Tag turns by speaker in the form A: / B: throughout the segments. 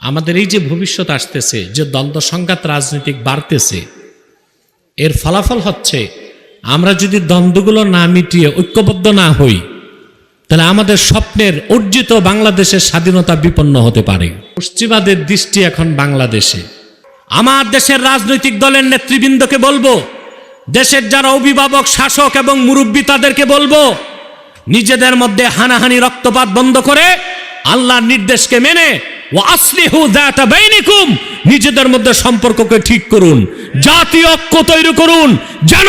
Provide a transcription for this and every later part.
A: আমাদের এই যে ভবিষ্যৎ আসতেছে, যে দ্বন্দ্ব সংঘাত রাজনৈতিক বাড়তেছে, এর ফলাফল হচ্ছে আমরা যদি দ্বন্দ্বগুলো না মিটিয়ে ঐক্যবদ্ধ না হই, তাহলে আমাদের স্বপ্নের অর্জিত বাংলাদেশের স্বাধীনতা বিপন্ন হতে পারে। পশ্চিমাদের দৃষ্টি এখন বাংলাদেশে। আমার দেশের রাজনৈতিক দলের নেতৃবৃন্দকে বলব, দেশের যারা অভিভাবক, শাসক এবং মুরব্বী তাদেরকে বলব, নিজেদের মধ্যে হানাহানি, রক্তপাত বন্ধ করে আল্লাহর নির্দেশকে মেনে নিজেদের মধ্যে সম্পর্ককে ঠিক করুন, জাতীয় ঐক্য তৈরি করুন, যেন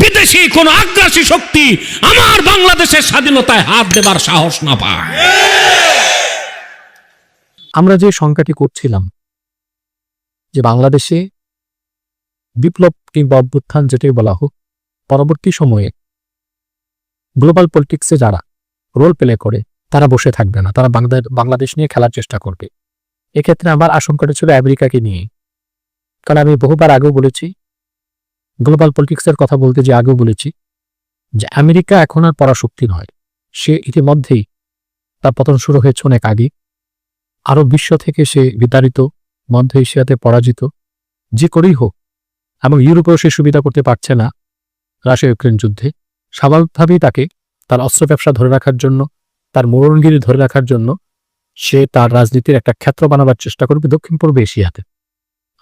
A: বিদেশি কোন আগ্রাসী শক্তি আমার বাংলাদেশের স্বাধীনতায় হাত দেবার সাহস না পায়।
B: আমরা যে শঙ্কাটি করছিলাম, যে বাংলাদেশে বিপ্লব কিংবা অভ্যুত্থান যেটাই বলা হোক, পরবর্তী সময়ে গ্লোবাল পলিটিক্সে যারা রোল প্লে করে তারা বসে থাকবে না। তারা বাংলাদেশ নিয়ে খেলার চেষ্টা করবে। এক্ষেত্রে আমার আশঙ্কাটা ছিল আমেরিকাকে নিয়ে। কারণ আমি বহুবার আগেও বলেছি, গ্লোবাল পলিটিক্সের কথা বলতে যে আগেও বলেছি, যে আমেরিকা এখন আর পরাশক্তি নয়। সে ইতিমধ্যেই তার পতন শুরু হয়েছে অনেক আগে আরও বিশ্ব থেকে সে বিতাড়িত মধ্য এশিয়াতে পরাজিত, যে করেই হোক, এবং ইউরোপেও সে সুবিধা করতে পারছে না রাশিয়া ইউক্রেন যুদ্ধে। স্বাভাবিকভাবেই তাকে তার অস্ত্র ব্যবসা ধরে রাখার জন্য তার মোড়নগিরি ধরে রাখার জন্য সে তার রাজনীতির একটা ক্ষেত্র বানাবার চেষ্টা করবে দক্ষিণ পূর্ব এশিয়াতে।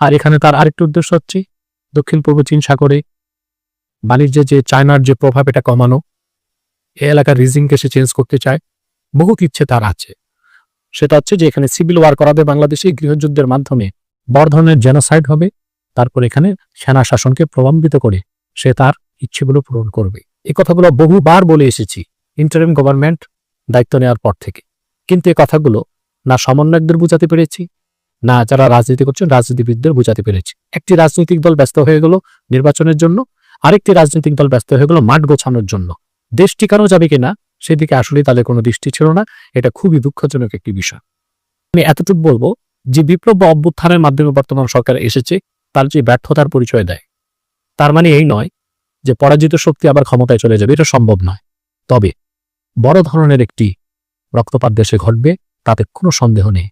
B: আর এখানে তার আরেকটা উদ্দেশ্য হচ্ছে, দক্ষিণ পূর্ব চীন সাগরে বাণিজ্যে যে চায়নার যে প্রভাব এটা কমানো, এ এলাকার রিজিংকে সে চেঞ্জ করতে চায় বহুত ইচ্ছে তার আছে। সেটা হচ্ছে যে এখানে সিভিল ওয়ার করাবে বাংলাদেশে, গৃহযুদ্ধের মাধ্যমে বড় ধরনের জেনোসাইড হবে, তারপর এখানে সেনা শাসনকে প্রলম্বিত করে সে তার ইচ্ছেগুলো পূরণ করবে। এই কথাগুলো বহুবার বলে এসেছি ইন্টারিম গভর্নমেন্ট দায়িত্ব নেওয়ার পর থেকে। কিন্তু এই কথাগুলো না সমন্বয়কদের বোঝাতে পেরেছি, না যারা রাজনীতি করছেন রাজনীতিবিদদের বোঝাতে পেরেছি। একটি রাজনৈতিক দল ব্যস্ত হয়ে গেল নির্বাচনের জন্য, আরেকটি রাজনৈতিক দল ব্যস্ত হয়ে গেল মাঠ গোছানোর জন্য। দেশ টিকানো যাবে কিনা সেদিকে আসলে তাদের কোনো দৃষ্টি ছিল না, এটা খুবই দুঃখজনক একটি বিষয়। আমি এতটুকু বলব যে বিপ্লব বা অভ্যুত্থানের মাধ্যমে বর্তমান সরকার এসেছে, তার যে ব্যর্থতার পরিচয় দেয়, তার মানে এই নয় যে পরাজিত শক্তি আবার ক্ষমতায় চলে যাবে, এটা সম্ভব নয়। তবে বড় ধরনের একটি রক্তপাত দেশে ঘটবে, তাতে কোনো সন্দেহ নেই।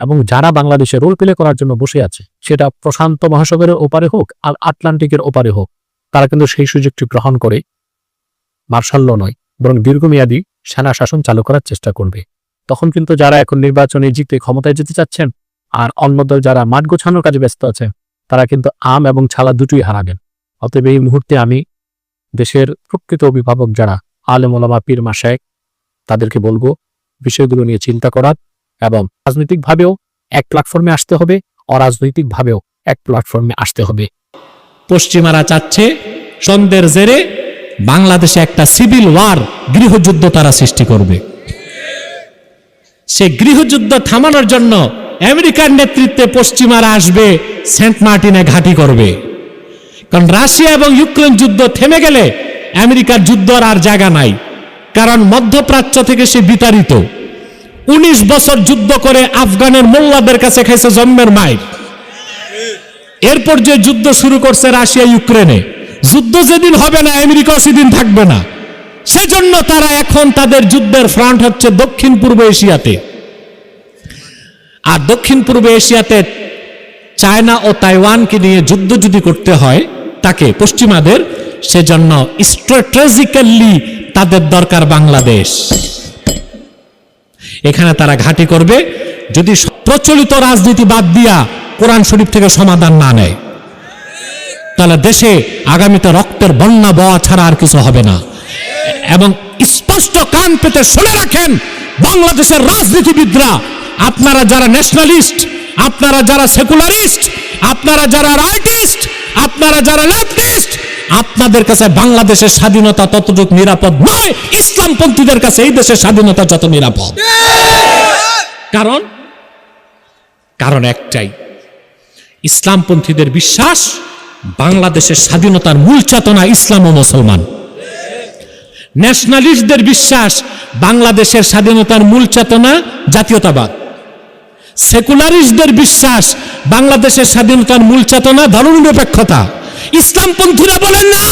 B: এবং যারা বাংলাদেশে রোল প্লে করার জন্য বসে আছে, সেটা প্রশান্ত মহাসাগরের ওপারে হোক আর আটলান্টিকের ওপারে হোক, তারা কিন্তু সেই সুযোগটি গ্রহণ করে। মার্শাল্য নয়, বরং দীর্ঘমেয়াদী সেনা শাসন চালু করার চেষ্টা করবে। তখন কিন্তু যারা এখন নির্বাচনে জিতে ক্ষমতায় যেতে চাচ্ছেন, আর অন্য দল যারা মাঠ গোছানোর কাজে ব্যস্ত আছে, তারা কিন্তু আম এবং ছালা দুটোই হারাবেন। অতএব এই মুহূর্তে আমি দেশের প্রকৃত অভিভাবক যারা আলেম ওলামা পীর মাসায় তাদেরকে বলব বিষয়গুলো নিয়ে চিন্তা করার এবং রাজনৈতিকভাবেও এক প্ল্যাটফর্মে আসতে হবে, অরাজনৈতিকভাবেও এক প্ল্যাটফর্মে আসতে হবে।
A: পশ্চিমারা চাচ্ছে চন্দ্রের জেরে বাংলাদেশে একটা সিভিল ওয়ার গৃহযুদ্ধ তারা সৃষ্টি করবে। সে গৃহযুদ্ধ থামানোর জন্য আমেরিকার নেতৃত্বে পশ্চিমারা আসবে, সেন্ট মার্টিনে ঘাঁটি করবে। কারণ রাশিয়া এবং ইউক্রেন যুদ্ধ থেমে গেলে আমেরিকার যুদ্ধ আর জায়গা নাই, কারণ মধ্যপ্রাচ্য থেকে সে বিতাড়িত। উনিশ বছর যুদ্ধ করে আফগানের মোল্লাদের কাছে খাইছে জন্মের মায়ের এরপর যে যুদ্ধ শুরু করছে রাশিয়া, ইউক্রেনে, যুদ্ধ যেদিন হবে না, আমেরিকাও সেদিন থাকবে না। সেজন্য তারা এখন তাদের যুদ্ধের ফ্রন্ট হচ্ছে দক্ষিণ পূর্ব এশিয়াতে। আর দক্ষিণ পূর্ব এশিয়াতে চায়না ও তাইওয়ানকে নিয়ে যুদ্ধ যদি করতে হয়, তাকে পশ্চিমাদের সেজন্য স্ট্র্যাটেজিক্যালি তাদের দরকার বাংলাদেশ। এখানে তারা ঘাঁটি করবে, যদি প্রচলিত রাজনীতি বাদ দিয়া কোরআন শরীফ থেকে সমাধান না নেয়, তাহলে দেশে আগামীতে রক্তের বন্যা বওয়া ছাড়া আর কিছু হবে না। এবং স্পষ্ট কান পেতে শুনে রাখেন, বাংলাদেশের রাজনীতিবিদরা, আপনারা যারা ন্যাশনালিস্ট আপনারা যারা সেকুলারিস্ট আপনারা যারা রাইটিস্ট আপনারা যারা লেফটিস্ট আপনাদের কাছে বাংলাদেশের স্বাধীনতা ততটুকু নিরাপদ নয়, ইসলামপন্থীদের কাছে এই দেশের স্বাধীনতা যত নিরাপদ। কারণ? কারণ একটাই, ইসলামপন্থীদের বিশ্বাস, বাংলাদেশের স্বাধীনতার মূল চেতনা ইসলাম ও মুসলমান। ন্যাশনালিস্টদের বিশ্বাস, বাংলাদেশের স্বাধীনতার মূল চেতনা জাতীয়তাবাদ। সেকুলারিস্টদের বিশ্বাস, বাংলাদেশের স্বাধীনতার মূল চেতনা ধর্মনিরপেক্ষতা। ইসলামপন্থীরা বলেন না।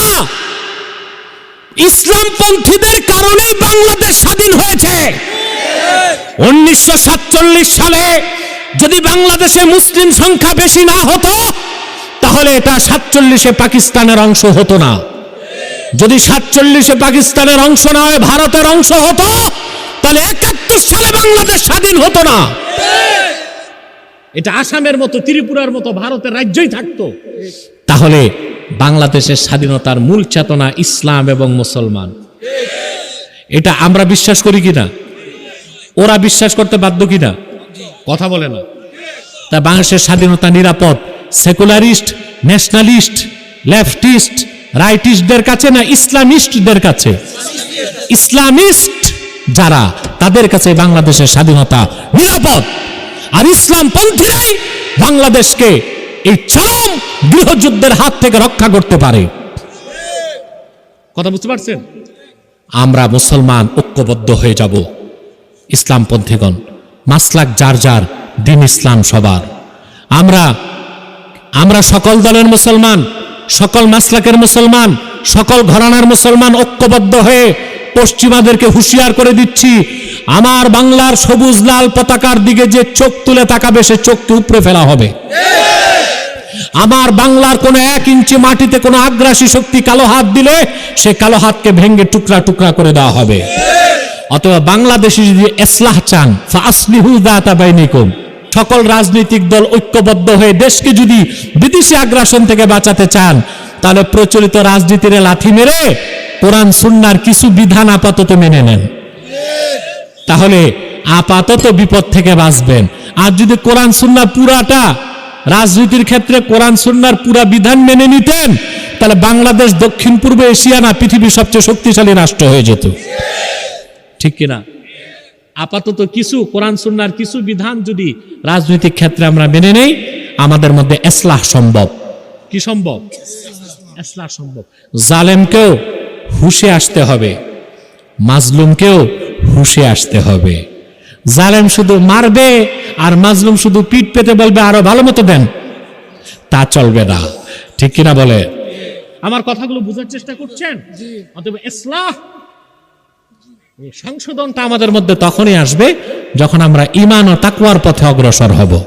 A: ইসলামপন্থীদের কারণেই বাংলাদেশ স্বাধীন হয়েছে। উনিশশো সাতচল্লিশ সালে যদি বাংলাদেশে মুসলিম সংখ্যা বেশি না হতো, তাহলে এটা সাতচল্লিশে পাকিস্তানের অংশ হতো না। যদি সাতচল্লিশে পাকিস্তানের অংশ না হয়ে, ভারতের অংশ হতো, তাহলে একাত্তর সালে বাংলাদেশ স্বাধীন হতো না। এটা আসামের মতো, ত্রিপুরার মতো, ভারতের রাজ্যই থাকতো। তাহলে বাংলাদেশের স্বাধীনতার মূল চেতনা ইসলাম এবং মুসলমান। এটা আমরা বিশ্বাস করি কিনা? ওরা বিশ্বাস করতে বাধ্য কিনা? কথা বলে না। তা বাংলাদেশের স্বাধীনতা নিরাপদ, সেকুলারিস্ট, ন্যাশনালিস্ট, লেফটিস্ট, রাইটিস্টদের কাছে না ইসলামিস্টদের কাছে? ইসলামিস্ট যারা, তাদের কাছে বাংলাদেশের স্বাধীনতা নিরাপদ। আর ইসলাম পন্থীরাই বাংলাদেশকে এই চরম গৃহযুদ্ধের হাত থেকে রক্ষা করতে পারে। কথা বুঝতে পারছেন? আমরা মুসলমান ঐক্যবদ্ধ হয়ে যাব। ইসলামপন্থীগণ মাসলাক যার যার দিন ইসলাম সবার। আমরা আমরা সকল দলের মুসলমান সকল মাসলাকের মুসলমান সকল ঘরানার মুসলমান ঐক্যবদ্ধ হয়ে পশ্চিমাদেরকে হুঁশিয়ার করে দিচ্ছি আমার বাংলার সবুজ লাল পতাকার দিকে যে চোখ তুলে তাকাবে সে চোখকে উপড়ে ফেলা হবে। আমার বাংলার কোনো এক ইঞ্চি মাটিতে কোনো আগ্রাসী শক্তি কালো হাত দিলে সে কালো হাতকে ভেঙ্গে টুকরা টুকরা করে দেওয়া হবে। অথবা বাংলাদেশে যদি এসলাহ চান ফাসলিহু দাতা সকল রাজনৈতিক দল ঐক্যবদ্ধ হয়ে দেশকে যদি বিদেশি আগ্রাসন থেকে বাঁচাতে চান, তাহলে প্রচলিত রাজনীতির লাথি মেরে কোরআন, সুন্নার কিছু বিধান আপাতত মেনে নেন। তাহলে আপাতত বিপদ থেকে বাঁচবেন। আর যদি কোরআন, সুন্না পুরাটা রাজনীতির ক্ষেত্রে কোরআন, সুন্নার পুরা বিধান মেনে নিতেন, তাহলে বাংলাদেশ দক্ষিণ পূর্ব এশিয়া না, পৃথিবীর সবচেয়ে শক্তিশালী রাষ্ট্র হয়ে যেত। ঠিক কিনা? আপাতত কিছু কোরআন, সুন্নার কিছু বিধান যদি রাজনৈতিক ক্ষেত্রে আমরা মেনে নেই, আমাদের মধ্যে এসলাহ সম্ভব। কি সম্ভব? এসলাহ সম্ভব। জালেমকেও হুশে আসতে হবে, মাজলুমকেও হুশে আসতে হবে। জালেম শুধু মারবে আর মাজলুম শুধু পিঠ পেতে বলবে আরও ভালো মতো দেন। তা চলবে না। ঠিক কিনা বলে? আমার কথাগুলো বোঝার চেষ্টা করছেন? ইসলাহ সংশোধনটা আমাদের মধ্যে তখনই আসবে যখন আমরা ইমান ও তাকুয়ার পথে অগ্রসর হব।